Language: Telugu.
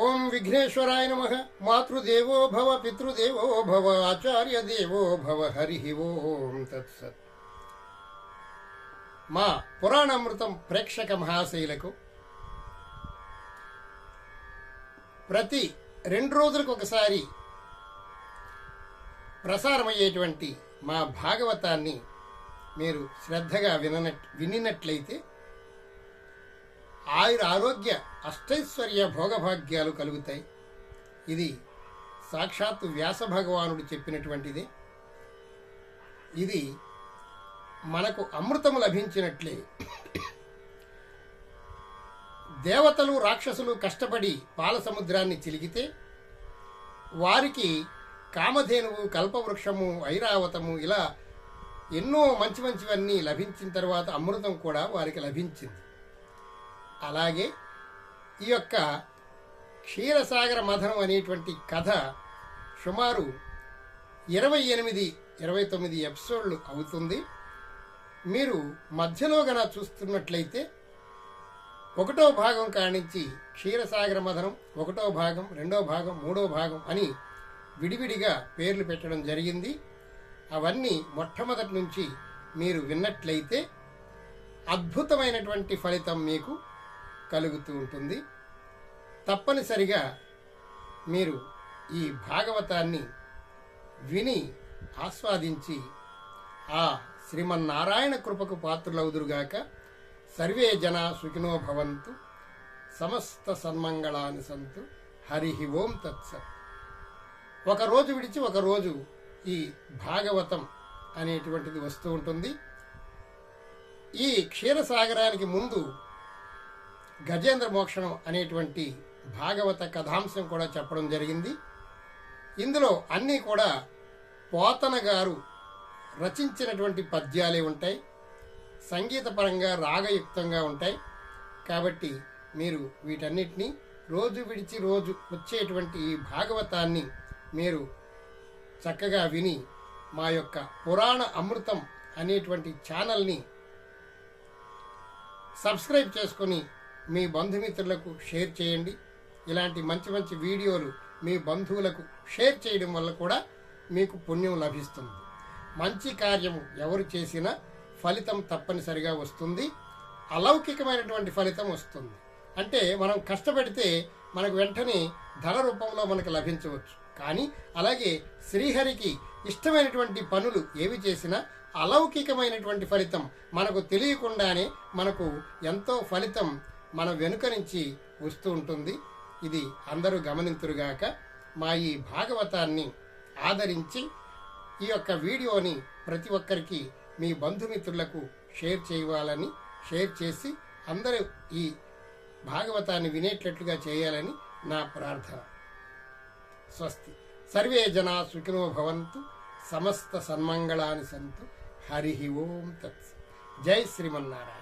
ఓం విఘ్నేశ్వరాయ నమ. మాతృదేవో భవ పితృదేవో భవ ఆచార్య దేవో భవ హరి ఓం తత్సత్. మా పురాణామృతం ప్రేక్షక మహాశైలకు ప్రతి రెండు రోజులకు ఒకసారి ప్రసారమయ్యేటువంటి మా భాగవతాన్ని మీరు శ్రద్ధగా విననట్ వినినట్లయితే ఆయుర ఆరోగ్య అష్టైశ్వర్య భోగభాగ్యాలు కలుగుతాయి. ఇది సాక్షాత్తు వ్యాస భగవానుడు చెప్పినటువంటిది. ఇది మనకు అమృతము లభించినట్లే. దేవతలు రాక్షసులు కష్టపడి పాలసముద్రాన్ని చిలిగితే వారికి కామధేనువు కల్పవృక్షము ఐరావతము ఇలా ఎన్నో మంచి మంచివన్నీ లభించిన తర్వాత అమృతం కూడా వారికి లభించింది. అలాగే ఈ యొక్క క్షీరసాగర మథనం అనేటువంటి కథ సుమారు ఇరవై ఎనిమిది ఇరవై తొమ్మిది ఎపిసోడ్లు అవుతుంది. మీరు మధ్యలో గన చూస్తున్నట్లయితే ఒకటో భాగం కానించి క్షీరసాగర మథనం ఒకటో భాగం రెండో భాగం మూడో భాగం అని విడివిడిగా పేర్లు పెట్టడం జరిగింది. అవన్నీ మొట్టమొదటి నుంచి మీరు విన్నట్లయితే అద్భుతమైనటువంటి ఫలితం మీకు కలుగుతూ ఉంటుంది. తప్పనిసరిగా మీరు ఈ భాగవతాన్ని విని ఆస్వాదించి ఆ శ్రీమన్నారాయణ కృపకు పాత్రులవుదురుగాక. సర్వే జన సుఖినో భవంతు. సమస్త సన్మంగళాన్ని సంతు. హరి ఓం తత్సత్. ఒకరోజు విడిచి ఒకరోజు ఈ భాగవతం అనేటువంటిది వస్తూ ఉంటుంది. ఈ క్షీరసాగరానికి ముందు గజేంద్ర మోక్షణం అనేటువంటి భాగవత కథాంశం కూడా చెప్పడం జరిగింది. ఇందులో అన్నీ కూడా పోతన గారు రచించినటువంటి పద్యాలే ఉంటాయి. సంగీతపరంగా రాగయుక్తంగా ఉంటాయి. కాబట్టి మీరు వీటన్నిటినీ రోజు విడిచి రోజు వచ్చేటువంటి ఈ భాగవతాన్ని మీరు చక్కగా విని మా యొక్క పురాణ అమృతం అనేటువంటి ఛానల్ని సబ్స్క్రైబ్ చేసుకొని మీ బంధుమిత్రులకు షేర్ చేయండి. ఇలాంటి మంచి మంచి వీడియోలు మీ బంధువులకు షేర్ చేయడం వల్ల కూడా మీకు పుణ్యం లభిస్తుంది. మంచి కార్యము ఎవరు చేసినా ఫలితం తప్పనిసరిగా వస్తుంది. అలౌకికమైనటువంటి ఫలితం వస్తుంది. అంటే మనం కష్టపడితే మనకు వెంటనే ధన రూపంలో మనకు లభించవచ్చు. కానీ అలాగే శ్రీహరికి ఇష్టమైనటువంటి పనులు ఏవి చేసినా అలౌకికమైనటువంటి ఫలితం మనకు తెలియకుండానే మనకు ఎంతో ఫలితం మన వెనుక నుంచి వస్తూ ఉంటుంది. ఇది అందరూ గమనింతురుగాక మా ఈ భాగవతాన్ని ఆదరించి ఈ యొక్క వీడియోని ప్రతి ఒక్కరికి మీ బంధుమిత్రులకు షేర్ చేయాలని షేర్ చేసి అందరూ ఈ భాగవతాన్ని వినేటట్లుగా చేయాలని నా ప్రార్థన. స్వస్తి. సర్వే జనా సుఖినో భవంతు సమస్త సన్మంగళాని సంతు. హరి ఓం తత్ జై శ్రీమన్నారాయణ.